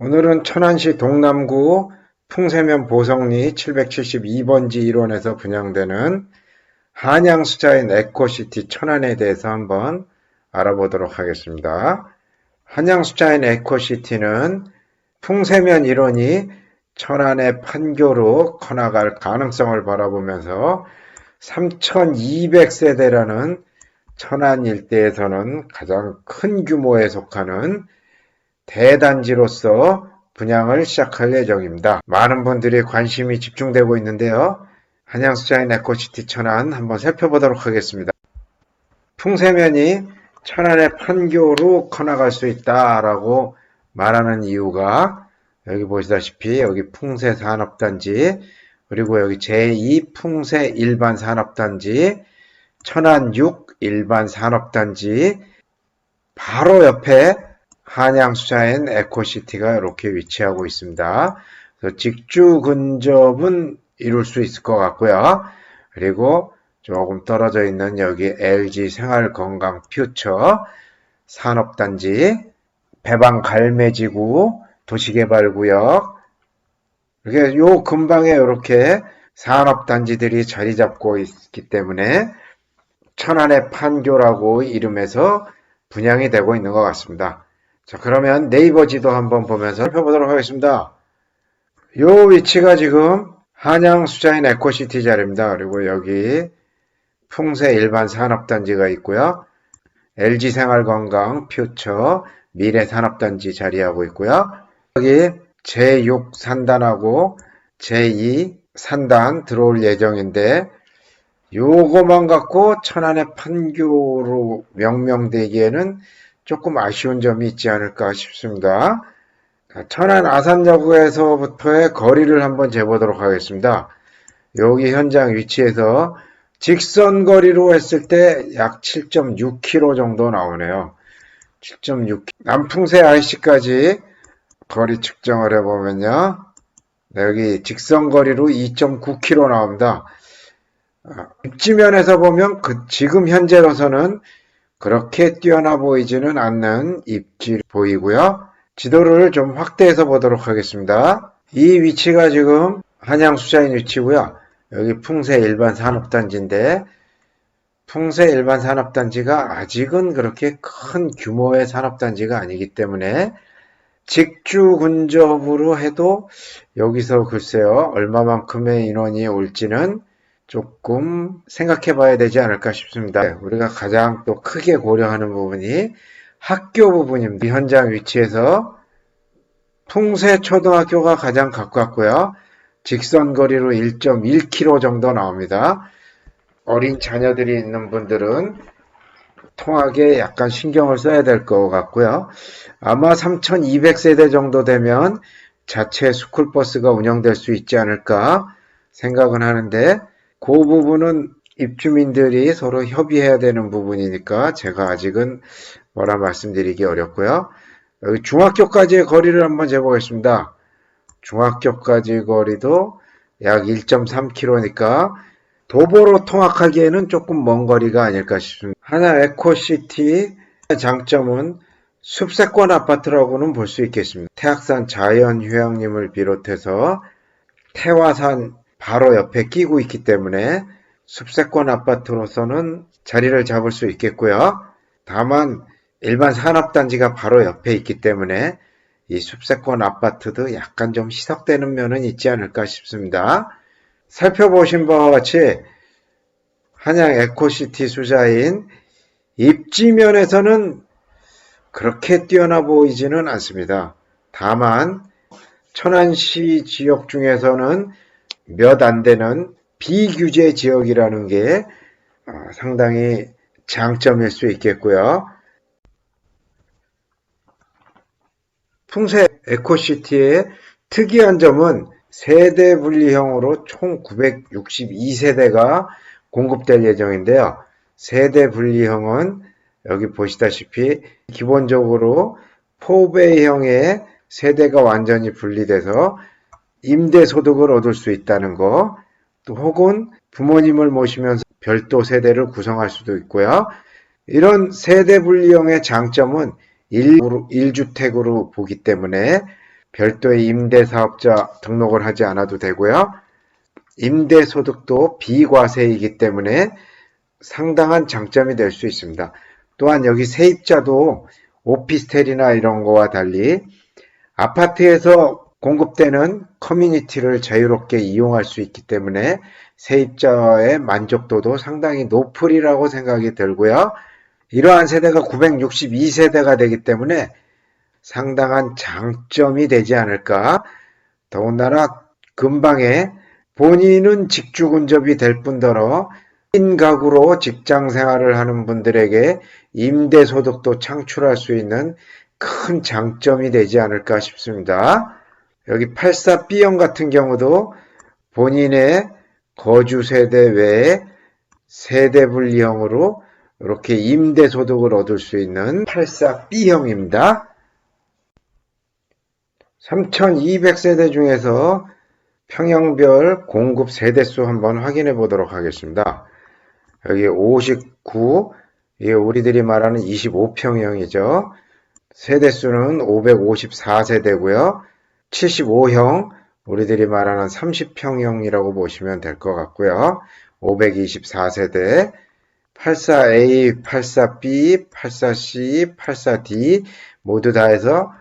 오늘은 천안시 동남구 풍세면 보성리 772번지 1원에서 분양되는 한양수자인 에코시티 천안에 대해서 한번 알아보도록 하겠습니다. 한양수자인 에코시티는 풍세면 1원이 천안의 판교로 커나갈 가능성을 바라보면서 3200세대라는 천안 일대에서는 가장 큰 규모에 속하는 대단지로서 분양을 시작할 예정입니다. 많은 분들이 관심이 집중되고 있는데요. 한양수자인 에코시티 천안 한번 살펴보도록 하겠습니다. 풍세면이 천안의 판교로 커나갈 수 있다라고 말하는 이유가 여기 보시다시피 여기 풍세 산업단지 그리고 여기 제2 풍세 일반 산업단지 천안 6 일반 산업단지 바로 옆에 한양 수자인 에코시티가 이렇게 위치하고 있습니다. 직주 근접은 이룰 수 있을 것 같고요. 그리고 조금 떨어져 있는 여기 LG 생활건강 퓨처 산업단지 배방 갈매지구 도시개발구역 이렇게 요 근방에 이렇게 산업단지들이 자리 잡고 있기 때문에 천안의 판교라고 이름에서 분양이 되고 있는 것 같습니다. 자, 그러면 네이버 지도 한번 보면서 살펴보도록 하겠습니다. 요 위치가 지금 한양 수자인 에코시티 자리입니다. 그리고 여기 풍세 일반 산업단지가 있고요. LG 생활건강 퓨처 미래 산업단지 자리하고 있고요. 여기 제6 산단하고 제2 산단 들어올 예정인데 요거만 갖고 천안의 판교로 명명되기에는 조금 아쉬운 점이 있지 않을까 싶습니다. 천안 아산여고에서부터의 거리를 한번 재보도록 하겠습니다. 여기 현장 위치에서 직선 거리로 했을 때 약 7.6km 정도 나오네요. 7.6 남풍세 IC까지 거리 측정을 해보면요. 네, 여기 직선 거리로 2.9km 나옵니다. 아, 입지면에서 보면 그 지금 현재로서는 그렇게 뛰어나 보이지는 않는 입지 보이고요. 지도를 좀 확대해서 보도록 하겠습니다. 이 위치가 지금 한양 수자인 위치고요. 여기 풍세 일반 산업단지인데 풍세 일반 산업단지가 아직은 그렇게 큰 규모의 산업단지가 아니기 때문에 직주 근접으로 해도 여기서 글쎄요 얼마만큼의 인원이 올지는 조금 생각해 봐야 되지 않을까 싶습니다. 우리가 가장 또 크게 고려하는 부분이 학교 부분입니다. 이 현장 위치에서 풍세 초등학교가 가장 가깝고요. 직선 거리로 1.1km 정도 나옵니다. 어린 자녀들이 있는 분들은 통학에 약간 신경을 써야 될 것 같고요. 아마 3,200세대 정도 되면 자체 스쿨버스가 운영될 수 있지 않을까 생각은 하는데 그 부분은 입주민들이 서로 협의해야 되는 부분이니까 제가 아직은 뭐라 말씀드리기 어렵고요. 여기 중학교까지의 거리를 한번 재보겠습니다. 중학교까지 거리도 약 1.3km니까 도보로 통학하기에는 조금 먼 거리가 아닐까 싶습니다. 하나 에코시티 장점은 숲세권 아파트라고는 볼 수 있겠습니다. 태악산 자연휴양림을 비롯해서 태화산 바로 옆에 끼고 있기 때문에 숲세권 아파트로서는 자리를 잡을 수 있겠고요. 다만 일반 산업단지가 바로 옆에 있기 때문에 이 숲세권 아파트도 약간 좀 희석되는 면은 있지 않을까 싶습니다. 살펴보신 바와 같이 한양 에코시티 수자인 입지면에서는 그렇게 뛰어나 보이지는 않습니다. 다만 천안시 지역 중에서는 몇 안 되는 비규제 지역이라는 게 어, 상당히 장점일 수 있겠고요. 풍세 에코시티의 특이한 점은 세대 분리형으로 총 962세대가 공급될 예정인데요. 세대 분리형은 여기 보시다시피 기본적으로 4배형의 세대가 완전히 분리돼서 임대 소득을 얻을 수 있다는 거, 또 혹은 부모님을 모시면서 별도 세대를 구성할 수도 있고요. 이런 세대 분리형의 장점은 1, 1주택으로 보기 때문에 별도의 임대사업자 등록을 하지 않아도 되고요. 임대소득도 비과세이기 때문에 상당한 장점이 될 수 있습니다. 또한 여기 세입자도 오피스텔이나 이런 거와 달리 아파트에서 공급되는 커뮤니티를 자유롭게 이용할 수 있기 때문에 세입자의 만족도도 상당히 높으리라고 생각이 들고요. 이러한 세대가 962세대가 되기 때문에 상당한 장점이 되지 않을까. 더군다나 근방에 본인은 직주 근접이 될 뿐더러 인가구로 직장 생활을 하는 분들에게 임대 소득도 창출할 수 있는 큰 장점이 되지 않을까 싶습니다. 여기 84B형 같은 경우도 본인의 거주 세대 외에 세대 분리형으로 이렇게 임대 소득을 얻을 수 있는 84B형입니다. 3200세대 중에서 평형별 공급 세대수 한번 확인해 보도록 하겠습니다. 여기 59, 이게 우리들이 말하는 25평형이죠. 세대수는 554세대고요. 75형, 우리들이 말하는 30평형이라고 보시면 될 것 같고요. 524세대, 84A, 84B, 84C, 84D 모두 다 해서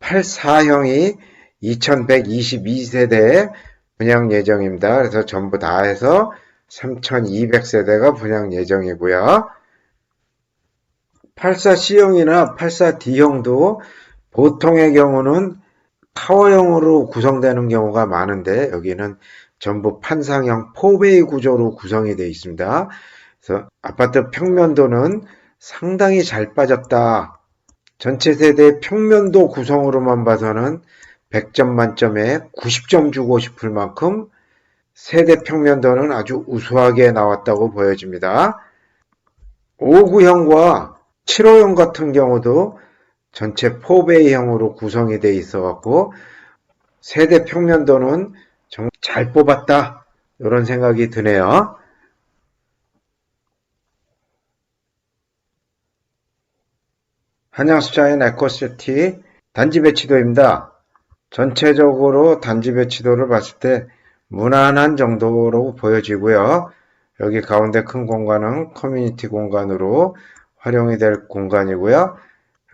84형이 2122세대 분양 예정입니다. 그래서 전부 다 해서 3200세대가 분양 예정이고요. 84C형이나 84D형도 보통의 경우는 타워형으로 구성되는 경우가 많은데 여기는 전부 판상형 포베이 구조로 구성이 되어 있습니다. 그래서 아파트 평면도는 상당히 잘 빠졌다. 전체 세대 평면도 구성으로만 봐서는 100점 만점에 90점 주고 싶을 만큼 세대 평면도는 아주 우수하게 나왔다고 보여집니다. 5구형과 7호형 같은 경우도 전체 포베이형으로 구성이 되어 있어 갖고 세대 평면도는 정말 잘 뽑았다 이런 생각이 드네요. 한양수자인 에코시티 단지 배치도입니다. 전체적으로 단지 배치도를 봤을 때 무난한 정도로 보여지고요. 여기 가운데 큰 공간은 커뮤니티 공간으로 활용이 될 공간이고요.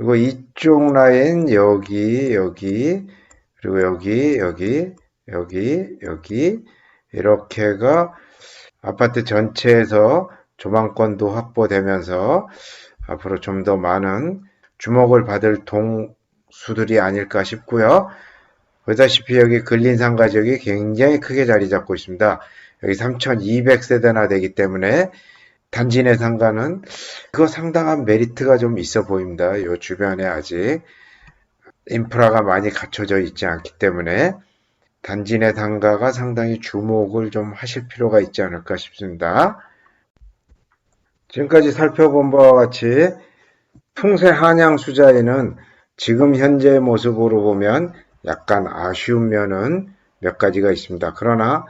그리고 이쪽 라인 여기 여기 그리고 여기 여기 여기 여기 이렇게가 아파트 전체에서 조망권도 확보되면서 앞으로 좀 더 많은 주목을 받을 동수들이 아닐까 싶고요. 보다시피 여기 근린상 가족이 굉장히 크게 자리 잡고 있습니다. 여기 3200세대나 되기 때문에 단지 내 상가는 그거 상당한 메리트가 좀 있어 보입니다. 이 주변에 아직 인프라가 많이 갖춰져 있지 않기 때문에 단지 내 상가가 상당히 주목을 좀 하실 필요가 있지 않을까 싶습니다. 지금까지 살펴본 바와 같이 풍세 한양 수자에는 지금 현재 모습으로 보면 약간 아쉬운 면은 몇 가지가 있습니다. 그러나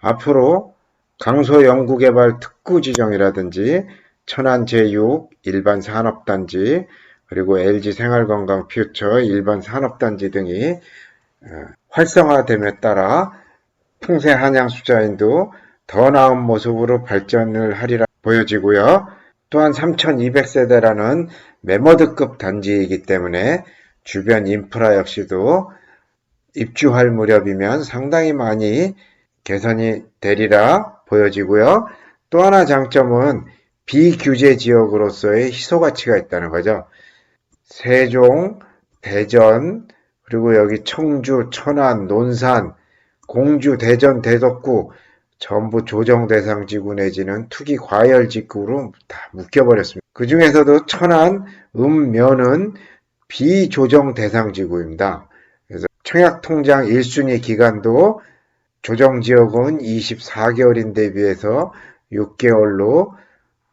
앞으로 강서 연구개발 특구 지정이라든지 천안 제6 일반 산업단지 그리고 LG 생활건강 퓨처 일반 산업단지 등이 어, 활성화됨에 따라 풍세 한양 수자인도 더 나은 모습으로 발전을 하리라 보여지고요. 또한 3200세대라는 메모드급 단지이기 때문에 주변 인프라 역시도 입주할 무렵이면 상당히 많이 개선이 되리라 보여지고요. 또 하나 장점은 비규제 지역으로서의 희소 가치가 있다는 거죠. 세종, 대전, 그리고 여기 청주, 천안, 논산, 공주, 대전, 대덕구 전부 조정 대상 지구 내지는 투기 과열 지구로 다 묶여버렸습니다. 그 중에서도 천안, 읍면은 비조정 대상 지구입니다. 그래서 청약 통장 1순위 기간도 조정지역은 24개월인데 비해서 6개월로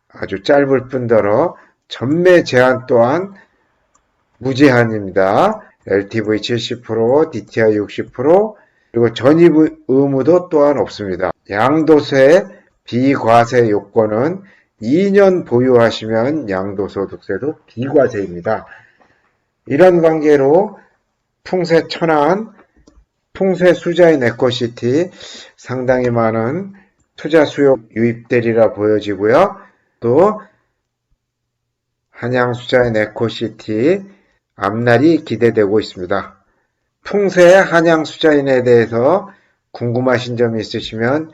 아주 짧을 뿐더러 전매 제한 또한 무제한입니다. LTV 70%, DTI 60%, 그리고 전입 의무도 또한 없습니다. 양도세 비과세 요건은 2년 보유하시면 양도소득세도 비과세입니다. 이런 관계로 풍세 천안, 풍세 수자인 에코시티 상당히 많은 투자 수요 유입되리라 보여지고요. 또 한양 수자인 에코시티 앞날이 기대되고 있습니다. 풍세 한양 수자인에 대해서 궁금하신 점이 있으시면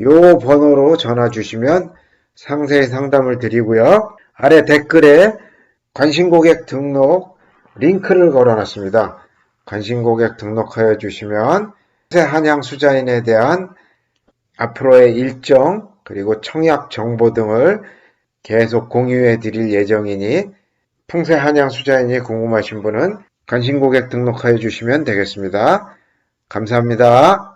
요 번호로 전화 주시면 상세히 상담을 드리고요. 아래 댓글에 관심 고객 등록 링크를 걸어놨습니다. 관심 고객 등록하여 주시면 한양 수자인에 대한 앞으로의 일정 그리고 청약 정보 등을 계속 공유해 드릴 예정이니 풍세 한양 수자인이 궁금하신 분은 관심 고객 등록하여 주시면 되겠습니다. 감사합니다.